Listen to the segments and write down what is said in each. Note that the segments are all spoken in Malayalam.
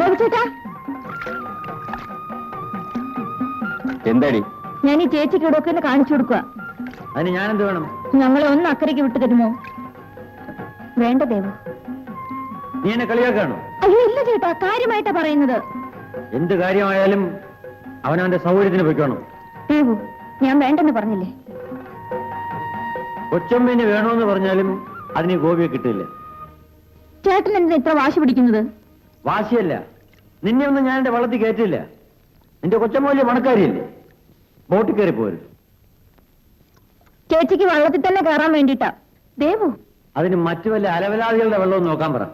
ബോബിച്ചേട്ടാ. എന്താടി? ഞാൻ ഈ ചേച്ചിക്ക് ഇവിടെയൊക്കെ ഒന്ന് കാണിച്ചു കൊടുക്കുക അതിന് ഞാൻ എന്ത് വേണം? ഞങ്ങളെ ഒന്ന് അക്കരയ്ക്ക് വിട്ടു തരുമോ? വേണ്ട ദേവു. നീ എന്നെ കളിയാക്കാണോ? അയ്യോ ഇല്ല ചേട്ടാ കാര്യമായിട്ടാ പറയുന്നത്. എന്ത് കാര്യമായാലും അവനവന്റെ സൗകര്യത്തിന് പൊയ്ക്കോണം. ദേവു ഞാൻ വേണ്ടെന്ന് പറഞ്ഞില്ലേ? കൊച്ചമ്മേനെ വേണമെന്ന് പറഞ്ഞാലും അതിന് ഗോപിയെ കിട്ടില്ല. ചേട്ടൻ എന്തിനാ ഇത്ര വാശി പിടിക്കുന്നത്? വാശിയല്ല. നിന്നെ ഒന്നും ഞാൻ എന്റെ വള്ളത്തിൽ കയറ്റില്ല. നിന്റെ കൊച്ചമോലിയ പണക്കാരിയല്ലേ? ബോട്ടിൽ കയറി പോരും. ചേച്ചിക്ക് വള്ളത്തിൽ തന്നെ കയറാൻ വേണ്ടിട്ടാ ദേവു. അതിന് മറ്റു വല്ല അലവലാദികളുടെ വെള്ളവും നോക്കാൻ പറ.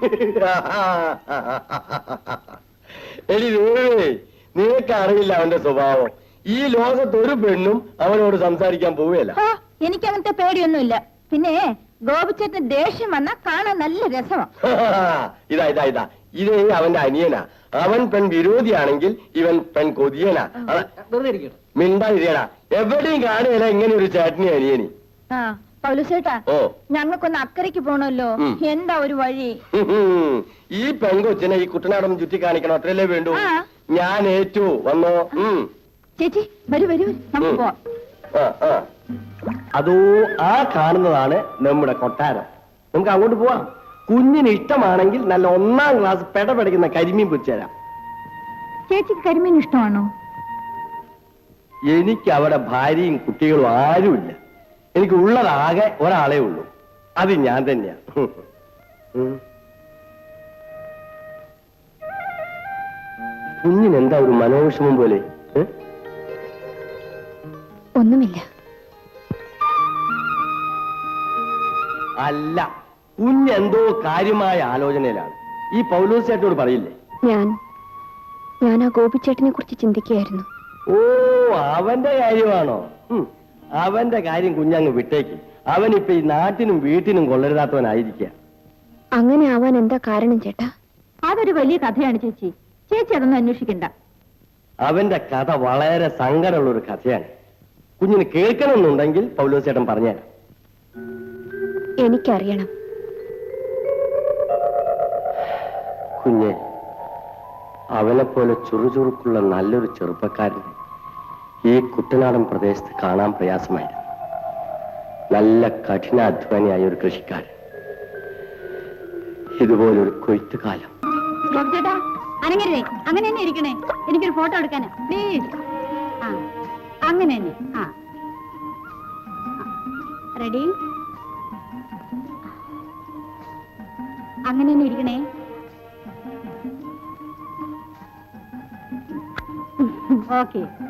എടി ദേവേ നിനക്ക് അറിയില്ല അവന്റെ സ്വഭാവം. ഈ ലോകത്ത് ഒരു പെണ്ണും അവനോട് സംസാരിക്കാൻ പോവുകയല്ല. ആ, എനിക്ക് അങ്ങനത്തെ പേടിയൊന്നുമില്ല. പിന്നെ ഗോപിച്ചേട്ടൻ ദേഷ്യം വന്നാ കാണാൻ നല്ല രസമാ. ഇതാ ഇതാ ഇതാ. ഇതേ അവന്റെ അനിയനാ. അവൻ പെൺ വിരോധിയാണെങ്കിൽ ഇവൻ പെൺ കൊതിയനാ. മിണ്ടാ മിണ്ടാതിരിയടാ എവിടെയും കാണുകയില്ല ഇങ്ങനെ ഒരു ചേട്ടനി അനിയനി ആ. പൗലുസേട്ടാ ഓ. ഞങ്ങൾക്കൊന്ന് അക്കരയ്ക്ക് പോണല്ലോ ഉം. എന്താ ഒരു വഴി. ഈ പെങ്കൊച്ചിനെ ഈ കുട്ടനാടൊന്നും ചുറ്റി കാണിക്കണം. അത്രയല്ലേ വേണ്ടു? ആ. ഞാൻ ഏറ്റു. വന്നോ. ഉം. ചേച്ചി വരൂ വരൂ. വരൂ, നമുക്ക് ഉം. പോവാം. ആ, ആ. അതോ ആ കാണുന്നതാണ് നമ്മുടെ കൊട്ടാരം. നമുക്ക് അങ്ങോട്ട് പോവാം. കുഞ്ഞിന് ഇഷ്ടമാണെങ്കിൽ നല്ല ഒന്നാം ക്ലാസ് പെടപെടയ്ക്കുന്ന കരിമീൻ പൊരിച്ചുതരാം ചേച്ചിക്ക് കരിമീൻ ഇഷ്ടമാണോ? എനിക്ക് അവിടെ ഭാര്യയും കുട്ടികളും ആരുമില്ല. എനിക്ക് ഉള്ളതാകെ ഒരാളേ ഉള്ളൂ. അത് ഞാൻ തന്നെയാ. കുഞ്ഞിനെന്താ ഒരു മനോവിഷമം പോലെ? ഒന്നുമില്ല. അല്ല കുഞ്ഞെന്തോ കാര്യമായ ആലോചനയിലാണ്. ഈ പൗലോസ് ചേട്ടനോട് പറയില്ലേ? ഞാൻ ഞാൻ ആ ഗോപിച്ചേട്ടനെ കുറിച്ച് ചിന്തിക്കുകയായിരുന്നു. ഓ അവന്റെ കാര്യമാണോ. അവന്റെ കാര്യം കുഞ്ഞങ്ങ് വിട്ടേക്ക്. അവൻ ഇപ്പൊ ഈ നാട്ടിനും വീട്ടിനും കൊള്ളരുതാത്തവനായിരിക്കുക അങ്ങനെ ആവാൻ എന്താ കാരണം ചേട്ടാ? അതൊരു വലിയ കഥയാണ് ചേച്ചി. ചേച്ചി അതൊന്നും അന്വേഷിക്കണ്ട. അവന്റെ കഥ വളരെ സങ്കടമുള്ള ഒരു കഥയാണ്. കുഞ്ഞിന് കേൾക്കണമെന്നുണ്ടെങ്കിൽ പൗലോസ് ചേട്ടൻ പറഞ്ഞുതരാം എനിക്കറിയണം. കുഞ്ഞെ അവനെ പോലെ ചുറുചുറുക്കുള്ള നല്ലൊരു ചെറുപ്പക്കാരനെ ഈ കുട്ടനാടൻ പ്രദേശത്ത് കാണാൻ പ്രയാസമായിരുന്നു. നല്ല കഠിനാധ്വാനിയായ ഒരു കൃഷിക്കാരൻ. ഇതുപോലൊരു കൊയ്ത്തുകാലം. കാലം അനങ്ങരുതേ. അങ്ങനെ തന്നെ ഇരിക്കണേ. എനിക്കൊരു ഫോട്ടോ എടുക്കാനാ. പ്ലീസ് ആ അങ്ങനെ തന്നെ. ആ. റെഡി അങ്ങനെ തന്നെ ഇരിക്കണേ. ഓക്കെ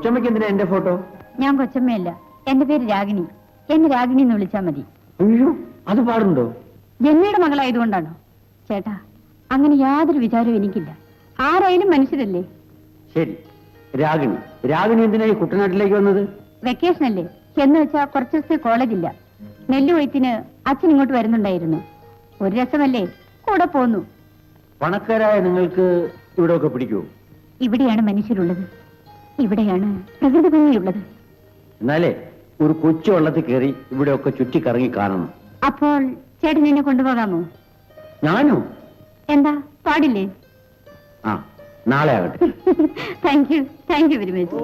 കൊച്ചമ്മയ്ക്ക് എന്തിനാ എന്റെ ഫോട്ടോ? ഞാൻ കൊച്ചമ്മയല്ല. എന്റെ പേര് രാഗിണി. എന്നെ രാഗിണി എന്ന് വിളിച്ചാ മതി. അയ്യോ അത് പാടുണ്ടോ? ജന്മയുടെ മകളായതുകൊണ്ടാണോ? ചേട്ടാ അങ്ങനെ യാതൊരു വിചാരവും എനിക്കില്ല. ആരായാലും മനുഷ്യരല്ലേ? ശരി. രാഗിണി. രാഗിണി എന്തിനാ ഈ കുട്ടനാട്ടിലേക്ക് വന്നത്? വെക്കേഷൻ അല്ലേ? എന്ന് വെച്ചാ കുറച്ച് ദിവസത്തെ കോളേജില്ല നെല്ലുകൊയ്ത്തിന് അച്ഛൻ ഇങ്ങോട്ട് വരുന്നുണ്ടായിരുന്നു. ഒരു രസമല്ലേ? കൂടെ പോന്നു. പണക്കാരായ നിങ്ങൾക്ക് ഇവിടെ ഒക്കെ പിടിക്കുമോ ഇവിടെയാണ് മനുഷ്യരുള്ളത്. ഇവിടെയാണ് പ്രകൃതി ഭംഗിയുള്ളത്. എന്നാലേ ഒരു കൊച്ചു വെള്ളത്തിൽ കയറി ഇവിടെ ഒക്കെ ചുറ്റിക്കറങ്ങി കാണണം. അപ്പോൾ ചേട്ടൻ എന്നെ കൊണ്ടുപോകാമോ? ഞാനോ? എന്താ? പാടില്ലേ? ആ നാളെ ആകട്ടെ. Thank you thank you very much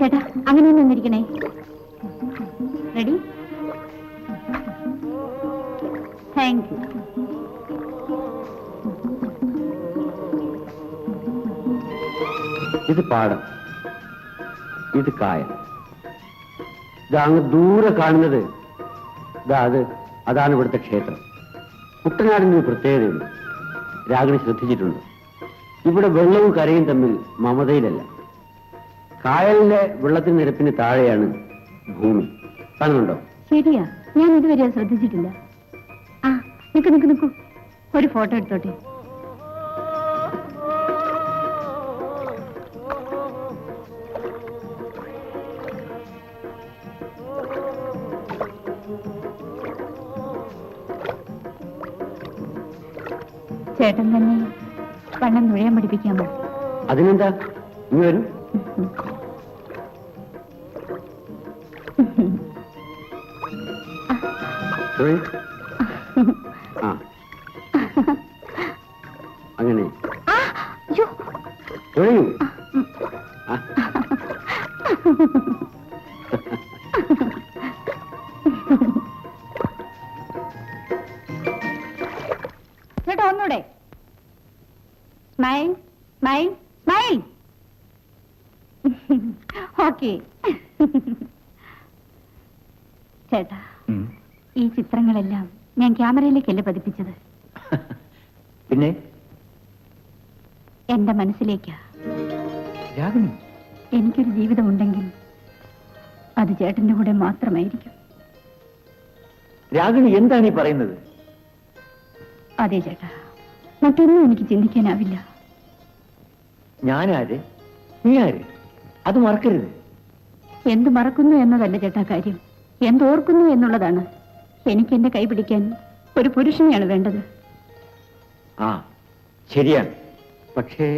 ചേട്ടാ അങ്ങനെ ഒന്ന് നിന്നിരിക്കണേ റെഡി താങ്ക് യു ഇത് പാടം. ഇത് കായ ഇതങ്ങ് ദൂരെ കാണുന്നത് ഇതാ അത് അതാണ് ഇവിടുത്തെ ക്ഷേത്രം. കുട്ടനാടിന് ഒരു പ്രത്യേകതയുണ്ട്. രാഗിണി ശ്രദ്ധിച്ചിട്ടുണ്ട്. ഇവിടെ വെള്ളവും കരയും തമ്മിൽ മമതയിലല്ല. കായലിലെ വെള്ളത്തിന് നിരപ്പിന് താഴെയാണ് ഭൂമി. കാണുന്നുണ്ടോ? ശരിയാ. ഞാൻ ഇതുവരെ ശ്രദ്ധിച്ചിട്ടില്ല. ആ നിക്ക് നിക്ക് നിക്കൂ. ഒരു ഫോട്ടോ എടുത്തോട്ടെ. ചേട്ടൻ തന്നെ കണ്ണം നുഴയാൻ പഠിപ്പിക്കാമോ അതിനെന്താ? നീ വരും. തൊഴി. ആ. അങ്ങനെ. തൊഴിയൂ എന്റെ മനസ്സിലേക്കാ. രാഗിണി. എനിക്കൊരു ജീവിതമുണ്ടെങ്കിൽ അത് ചേട്ടന്റെ കൂടെ മാത്രമായിരിക്കും. രാഗിണി എന്താണ് ഈ പറയുന്നത്? അതെ ചേട്ടാ മറ്റൊന്നും എനിക്ക് ചിന്തിക്കാനാവില്ല. ഞാനാര്? നീ ആര് അത് മറക്കരുത്. എന്ത് മറക്കുന്നു എന്നതല്ല ചേട്ടാ കാര്യം. എന്തോർക്കുന്നു എന്നുള്ളതാണ്. എനിക്ക് എന്റെ കൈ പിടിക്കാൻ ഒരു പുരുഷനെയാണ് വേണ്ടത്. ആ ശരിയാണ്. പക്ഷേ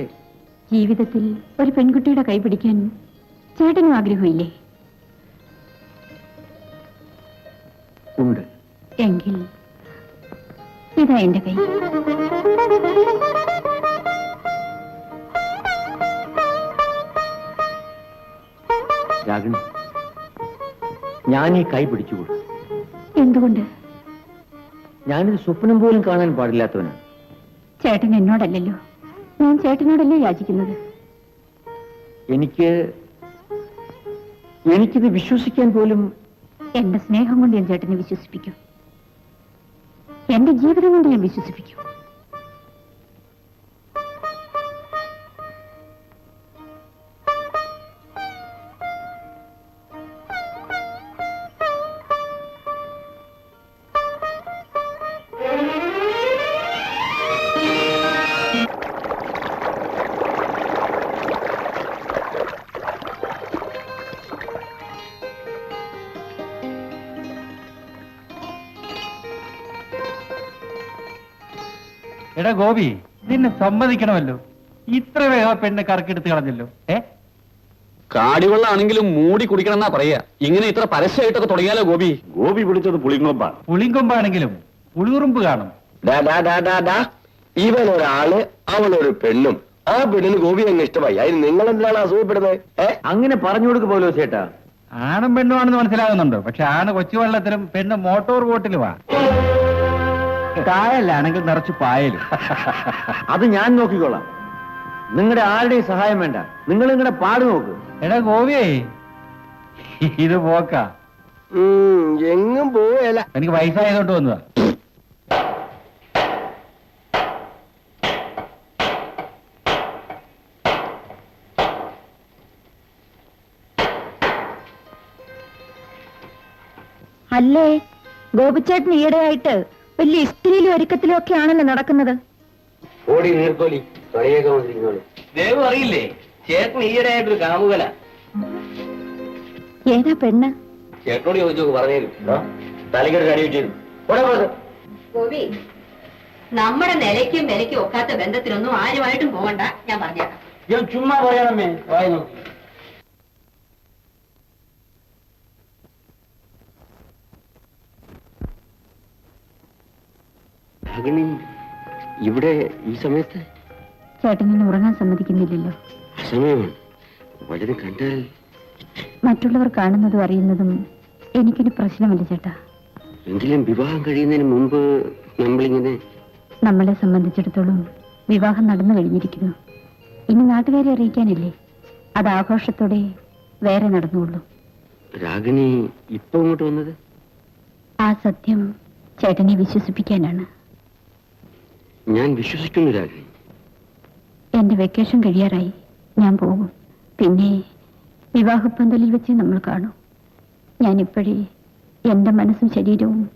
ജീവിതത്തിൽ ഒരു പെൺകുട്ടിയുടെ കൈ പിടിക്കാൻ ചേട്ടനും ആഗ്രഹമില്ലേ? ഉണ്ട്. എങ്കിൽ ഇതാ എന്റെ കൈ. രാഗിണി ഞാൻ ഈ കൈ പിടിച്ചുകൊടു എന്തുകൊണ്ട്? ഞാനിത് സ്വപ്നം പോലും കാണാൻ പാടില്ലാത്തവനാണ്. ചേട്ടൻ എന്നോടല്ലല്ലോ. ഞാൻ ചേട്ടനോടല്ലേ യാചിക്കുന്നത്? എനിക്ക് എനിക്കിത് വിശ്വസിക്കാൻ പോലും എന്റെ സ്നേഹം കൊണ്ട് ഞാൻ ചേട്ടനെ വിശ്വസിപ്പിക്കും. എന്റെ ജീവിതം കൊണ്ട് ഞാൻ വിശ്വസിപ്പിക്കും. എടാ ഗോപി നിന്നെ സമ്മതിക്കണമല്ലോ. ഇത്ര വേഗം പെണ്ണ് കറക്കെടുത്ത് കളഞ്ഞല്ലോ. ഏ? കാടിവെള്ളാണെങ്കിലും മൂടി കുടിക്കണമെന്നാ പറയാ ഇങ്ങനെ ഇത്ര പരസ്യമായിട്ടൊക്കെ തുടങ്ങിയാലോ ഗോപി? ഗോപി പിടിച്ചത് പുളിങ്കൊമ്പാ. പുളിങ്കൊമ്പാണെങ്കിലും പുളിയുറുമ്പ് കാണും. ഡാ ഡാ ഡാ ഡാ ഡാ. ഇവൻ ഒരാൾ അവളൊരു പെണ്ണും. ആ പെണ്ണിന് ഗോപി അങ്ങ് ഇഷ്ടമായി. അതിന് നിങ്ങൾ എന്താണ് അസൂയപ്പെടുന്നത്? ഏ? അങ്ങനെ പറഞ്ഞു കൊടുക്ക് പോലോ ചേട്ടാ. ആണും പെണ്ണുമാണെന്ന് മനസ്സിലാകുന്നുണ്ട്. പക്ഷെ ആണ് കൊച്ചുവെള്ളത്തിലും പെണ്ണ് മോട്ടോർ ബോട്ടിലുമാ. കായലാണെങ്കിൽ നിറച്ച് പായലും. അത് ഞാൻ നോക്കിക്കോളാം. നിങ്ങളുടെ ആരുടെയും സഹായം വേണ്ട. നിങ്ങൾ നിങ്ങളുടെ പാട് നോക്ക്. എടാ ഗോപിയേ ഇത് പോക്ക. ഉം, എങ്ങും പോവല്ല എനിക്ക് വയസ്സായതുകൊണ്ട് വന്നതാ. അല്ലേ ഗോപിച്ചേട്ടൻ ഈയിടെയായിട്ട് വലിയ ഇസ്തിരിയിലും ഒരുക്കത്തിലും ഒക്കെ ആണല്ലോ നടക്കുന്നത്. ഓടി നീർക്കോലി കളിയൊക്കെ വന്നിരിക്കുന്നോളൂ ദേവ് അറിയില്ലേ? ചേട്ടൻ ഈയിടെയായിട്ടൊരു കാമുകന. ഏതാ പെണ്ണ്? ചേട്ടനോട് ചോദിച്ചു പറഞ്ഞേരും തലയ്ക്കൊരു കടി കിട്ടിയിരുന്നു ഗോപി നമ്മുടെ നിലയ്ക്കും വിലയ്ക്കും ഒക്കാത്ത ബന്ധത്തിനൊന്നും ആരുമായിട്ടും പോകണ്ട ഞാൻ പറഞ്ഞേക്കാം. ഞാൻ ചുമ്മാ പറയാമേ വായി നോക്കി. രാഗിണി ഇവിടെ ഈ സമയത്ത്? ചേട്ടൻ എന്നെ ഉറങ്ങാൻ സമ്മതിക്കുന്നില്ലല്ലോ. അസമയമാണ് വളരെ കണ്ടാൽ മറ്റുള്ളവർ കാണുന്നതും അറിയുന്നതും എനിക്കൊരു പ്രശ്നമല്ല ചേട്ടാ. എങ്കിലും വിവാഹം കഴിയുന്നതിന് മുമ്പ് നമ്മളിങ്ങനെ നമ്മളെ സംബന്ധിച്ചിടത്തോളം വിവാഹം നടന്നു കഴിഞ്ഞിരിക്കുന്നു. ഇനി നാട്ടുകാരെ അറിയിക്കാനില്ലേ? അത് ആഘോഷത്തോടെ വേറെ നടന്നുള്ളൂ. രാഗിണി ഇപ്പൊ ഇങ്ങോട്ട് വന്നത്? ആ സത്യം ചേട്ടനെ വിശ്വസിപ്പിക്കാനാണ്. ഞാൻ വിശ്വസിക്കുന്നു രാജി എന്റെ വെക്കേഷൻ കഴിയാറായി. ഞാൻ പോകും. പിന്നെ വിവാഹപ്പന്തലിൽ വെച്ച് നമ്മൾ കാണും. ഞാനിപ്പോഴേ എന്റെ മനസ്സും ശരീരവും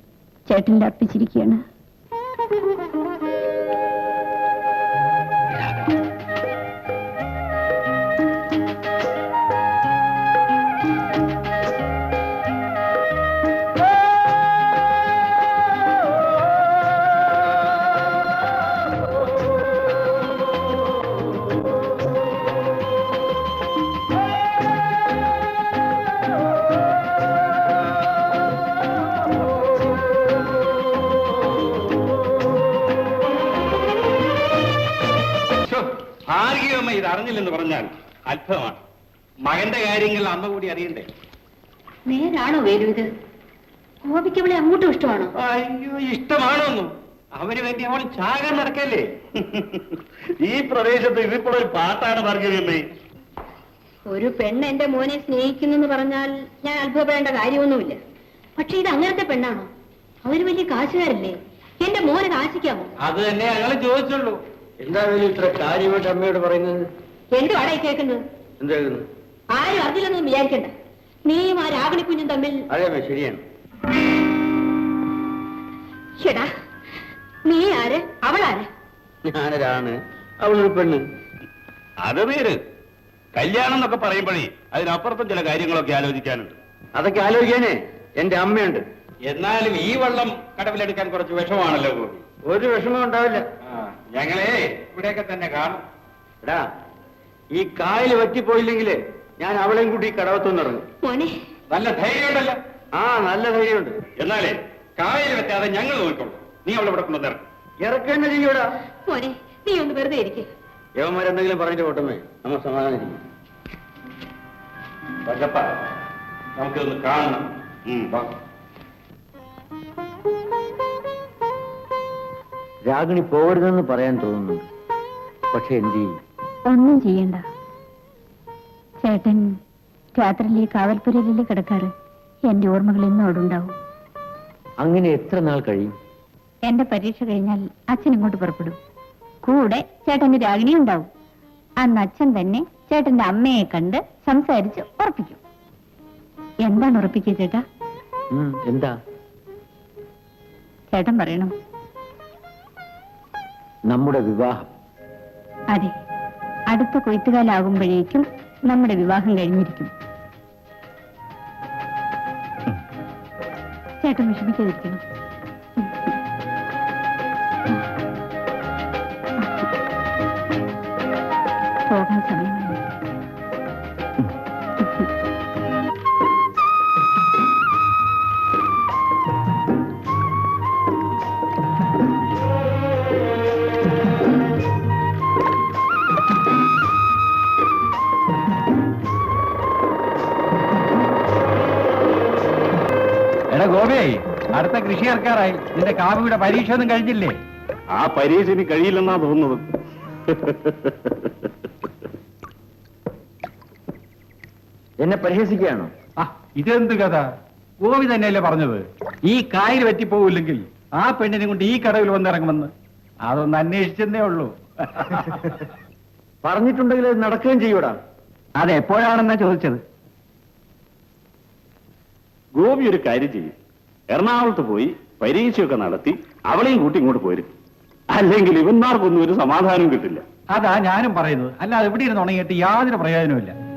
ചേട്ടനിൽ അർപ്പിച്ചിരിക്കുകയാണ്. കാര്യങ്ങൾ അമ്മ കൂടി അറിയണ്ടേ? നേരാണോ വേലു ഇത് ഗോപിക്ക് അവളെ അങ്ങോട്ടും ഇഷ്ടമാണോ? അയ്യോ ഇഷ്ടമാണോന്നു. അവന് വേണ്ടി അവൾ ചാകാൻ നടക്കല്ലേ? ഈ പ്രദേശത്ത് ഇതിപ്പോഴൊരു പാട്ടാണ് ഒരു പെണ്ണ് എന്റെ മോനെ സ്നേഹിക്കുന്നെന്ന് പറഞ്ഞാൽ ഞാൻ അത്ഭുതപ്പെടേണ്ട കാര്യമൊന്നുമില്ല. പക്ഷെ ഇത് അങ്ങനത്തെ പെണ്ണാണോ? അവർ വലിയ കാശുകാരല്ലേ? എന്റെ മോനെ കാശിക്കാമോ? അത് തന്നെ ഞങ്ങൾ ചോദിച്ചുള്ളൂ. എന്താ ഇത്ര കാര്യമായിട്ട് അമ്മയോട് പറയുന്നത്? എന്റെ വടയി കേൾക്കുന്നത്? എന്തായിരുന്നു ആരും അറിഞ്ഞില്ലെന്നും വിചാരിക്കണ്ട. നീയും ആ രാവണി കുഞ്ഞും തമ്മിൽ അതെ ശരിയാണ്. നീ ആര്? അവളാര്? ഞാനൊരാണ്. അവളൊരു പെണ്ണ്. അത് പേര്. കല്യാണം എന്നൊക്കെ പറയുമ്പോഴേ അതിനപ്പുറത്തും ചില കാര്യങ്ങളൊക്കെ ആലോചിക്കാനുണ്ട്. അതൊക്കെ ആലോചിക്കാനേ? എന്റെ അമ്മയുണ്ട്. എന്നാലും ഈ വെള്ളം കടവിലെടുക്കാൻ കുറച്ച് വിഷമാണല്ലോ ഗോപി. ഒരു വിഷമം ഉണ്ടാവില്ല. ഞങ്ങളെ ഇവിടെയൊക്കെ തന്നെ കാണും. എടാ ഈ കായൽ വറ്റിപ്പോയില്ലെങ്കിൽ ഞാൻ അവളെയും കൂട്ടി കടവത്തുനിന്ന് ഇറങ്ങും. മോനെ. നല്ല ധൈര്യമുണ്ടല്ലോ. ആ നല്ല ധൈര്യമുണ്ട്. എന്നാലേ കായൽ വെച്ചാതെ ഞങ്ങൾ നോക്കിക്കോളൂ. നീ അവളെ ഇവിടെ ഇറക്കേണ്ട ഇറക്കുക തന്നെ ചെയ്യൂടാ മോനെ നീ ഒന്ന് വെറുതെ ഇരിക്കേ. യവന്മാരെന്തെങ്കിലും പറഞ്ഞിട്ട് പോട്ടമേ നമ്മൾ സമാധാനിക്കും. പച്ചപ്പ നമുക്കിതൊന്ന് കാണണം. ഉം, വാ. രാഗിണി പോകരുതെന്ന് പറയാൻ തോന്നുന്നുണ്ട് പക്ഷെ എന്ത് ചെയ്യും? ഒന്നും ചെയ്യണ്ട. ചേട്ടൻ രാത്രിയിൽ ഈ കാവൽപ്പുരയിലല്ലേ കിടക്കാറ്? എന്റെ ഓർമ്മകൾ ഇന്നും അവിടെ ഉണ്ടാവും. അങ്ങനെ എത്ര നാൾ കഴിയും? എന്റെ പരീക്ഷ കഴിഞ്ഞാൽ അച്ഛൻ ഇങ്ങോട്ട് പുറപ്പെടും. കൂടെ ചേട്ടന്റെ രാഗിണി ഉണ്ടാവും. അന്ന് അച്ഛൻ തന്നെ ചേട്ടന്റെ അമ്മയെ കണ്ട് സംസാരിച്ച് ഉറപ്പിക്കും. എന്താണ് ഉറപ്പിക്കുക ചേട്ടാ? എന്താ? ചേട്ടൻ പറയണം. നമ്മുടെ വിവാഹം. അതെ. അടുത്ത കൊയ്ത്തുകാലാകുമ്പോഴേക്കും നമ്മുടെ വിവാഹം കഴിഞ്ഞിരിക്കും. ചേട്ടൻ വിഷമിക്കാതിരിക്കണം. കൃഷി ഇറക്കാറായി നിന്റെ കാവിയുടെ പരീക്ഷ ഒന്നും കഴിഞ്ഞില്ലേ? ആ പരീക്ഷ ഇനി കഴിയില്ലെന്നാ തോന്നുന്നത്. എന്നെ പരിഹസിക്കുകയാണോ? ആ ഇതെന്ത് കഥ? ഗോപി തന്നെയല്ലേ പറഞ്ഞത്? ഈ കായൽ പറ്റിപ്പോവില്ലെങ്കിൽ ആ പെണ്ണിനെ കൊണ്ട് ഈ കടവിൽ വന്നിറങ്ങുമെന്ന്. അതൊന്ന് അന്വേഷിച്ചെന്നേ ഉള്ളൂ. പറഞ്ഞിട്ടുണ്ടെങ്കിൽ അത് നടക്കുകയും ചെയ്യൂടാ. അതെപ്പോഴാണെന്നാ ചോദിച്ചത്? ഗോപി ഒരു കാര്യം ചെയ്യും. എറണാകുളത്ത് പോയി പരീക്ഷയൊക്കെ നടത്തി അവളെയും കൂട്ടി ഇങ്ങോട്ട് പോരും. അല്ലെങ്കിൽ ഇവന്മാർക്കൊന്നും ഒരു സമാധാനം കിട്ടില്ല. അതാ ഞാനും പറയുന്നത്. അല്ലാതെ ഇവിടെ ഇരുന്ന് ഉണങ്ങിയിട്ട് യാതൊരു പ്രയോജനമില്ല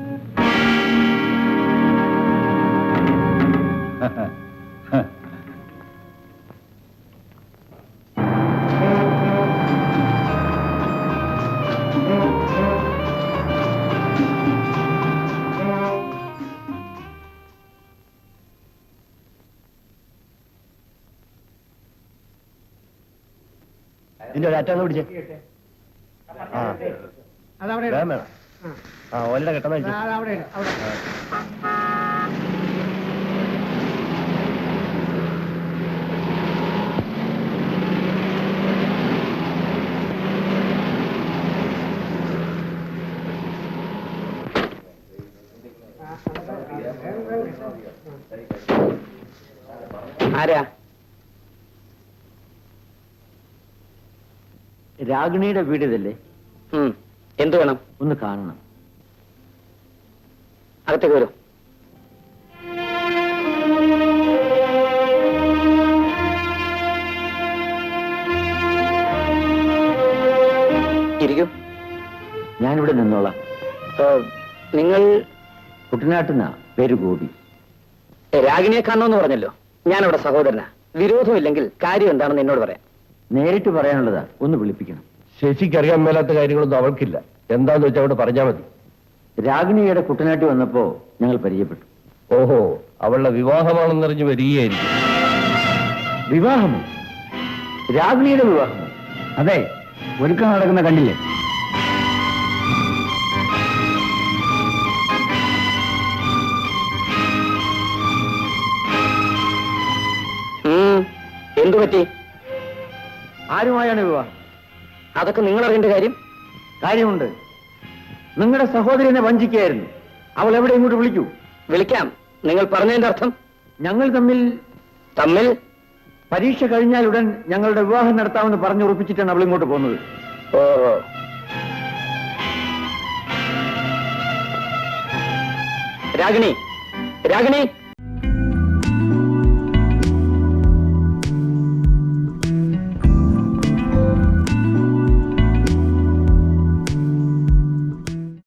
അറ്റാന്ന് പിടിച്ചേ. ആ. വേണം. ആ. ഓലയുടെ കെട്ടെന്ന് കഴിച്ചു ആരാ? രാഗിണിയുടെ വീട് ഇതല്ലേ എന്തു വേണം? ഒന്ന് കാണണം. അകത്തേക്ക് വരും. ഇരിക്കും. ഞാനിവിടെ നിന്നോളാം. നിങ്ങൾ കുട്ടനാട്ടുന്ന പേര് ഗോപി. രാഗിണിയെ കാണണമെന്ന് പറഞ്ഞല്ലോ. ഞാനവിടെ സഹോദരനാ. വിരോധമില്ലെങ്കിൽ കാര്യം എന്താണെന്ന് എന്നോട് പറയാം. നേരിട്ട് പറയാനുള്ളതാ. ഒന്ന് വിളിപ്പിക്കണം. ശശിക്ക് അറിയാൻ മേലാത്ത കാര്യങ്ങളൊന്നും അവൾക്കില്ല. എന്താന്ന് വെച്ചാൽ അവിടെ പറഞ്ഞാൽ മതി. രാഗിണിയുടെ കുട്ടനാട്ടി വന്നപ്പോ ഞങ്ങൾ പരിചയപ്പെട്ടു. ഓഹോ അവളുടെ വിവാഹമാണെന്നറിഞ്ഞ് വരികയായിരിക്കും. വിവാഹമോ? രാഗിണിയുടെ വിവാഹമോ? അതെ ഒരുക്കം നടക്കുന്ന കണ്ടില്ലേ? എന്തു പറ്റി? ആരുമായാണ് വിവാഹം? അതൊക്കെ നിങ്ങൾ അറിയേണ്ട കാര്യം? കാര്യമുണ്ട്. നിങ്ങളുടെ സഹോദരിനെ വഞ്ചിക്കുകയായിരുന്നു. അവൾ എവിടെ ഇങ്ങോട്ട് വിളിക്കൂ? വിളിക്കാം. നിങ്ങൾ പറഞ്ഞതിന്റെ അർത്ഥം? ഞങ്ങൾ തമ്മിൽ തമ്മിൽ? പരീക്ഷ കഴിഞ്ഞാൽ ഉടൻ ഞങ്ങളുടെ വിവാഹം നടത്താമെന്ന് പറഞ്ഞു പറഞ്ഞുറപ്പിച്ചിട്ടാണ് അവൾ ഇങ്ങോട്ട് പോകുന്നത്. ഓഹോ രാഗിണി രാഗിണി.